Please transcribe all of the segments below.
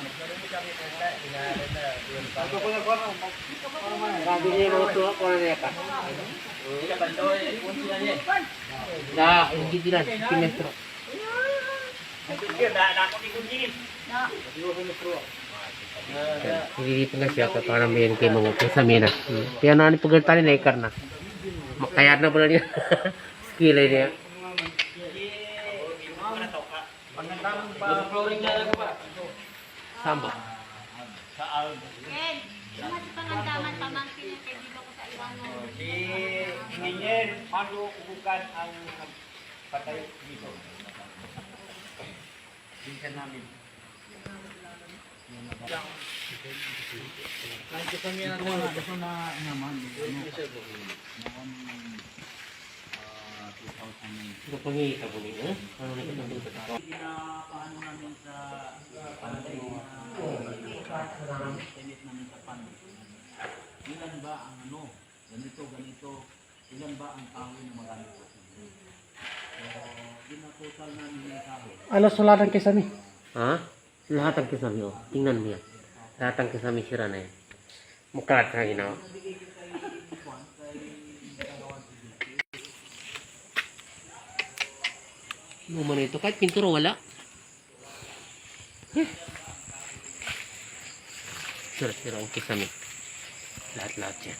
Um, niya ko na niya ka. Na, hindi na siya ka para may kay mga kasami na. Kaya na ni pagaltani na ikar na. Makayar na pala niya. Skill ay niya. Samba. Ken, yung mga pangandaman pamangkin niya kay dito ko sa Iwano. Si Engineer Manu Ubukan ang patay dito. Pinsan namin. Nanti kami na naman. Gusto na naman. Ito pangita po niya. Ano na kita dito? Pinapaano namin sa panday na init namin sa panday. Ilan ba ang ano? Ganito, ganito. Ilan ba ang kahoy na magamit ko? So, ginatotal namin yung kahoy. Ano sulatan kay Sami? Ha? Lahat ang kasami oh. Tingnan mo yan. Lahat ang kasami sira na yan. Mukalat sa ginawa. Ano man ito? Kahit pinturo wala. Eh. Sira-sira ang kisame. Lahat-lahat yan.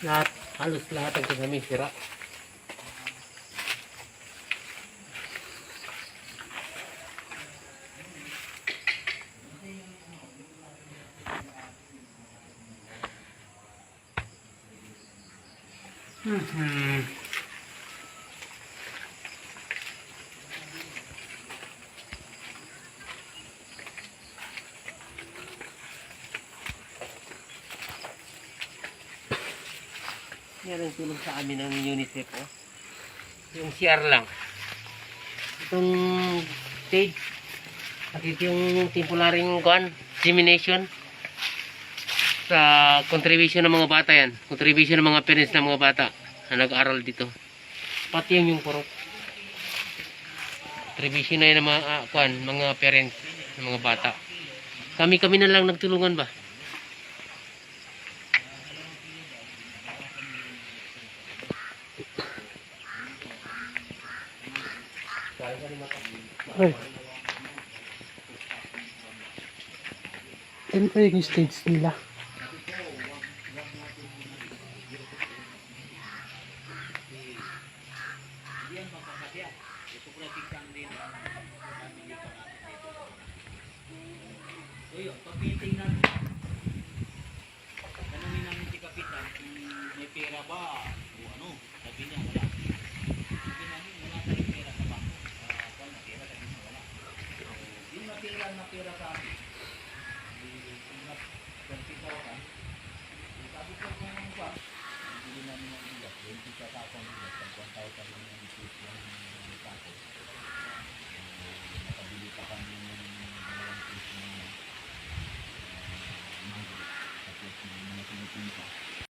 Lahat, halos lahat ang kasami sira. Mhm. Yan ang tulong sa amin ng UNICEF. Oh. Yung CR lang. Itong stage. At ito yung temporary kuan, dissemination sa contribution ng mga bata yan. Contribution ng mga parents ng mga bata na nag-aral dito. Pati yung yung purok. Contribution na yan ng mga, ah, kuan, mga parents ng mga bata. Kami-kami na lang nagtulungan ba? Ay. Yan pa yung stage nila. Uyo, pag-meeting namin. Tanungin namin si Kapitan kung may pera ba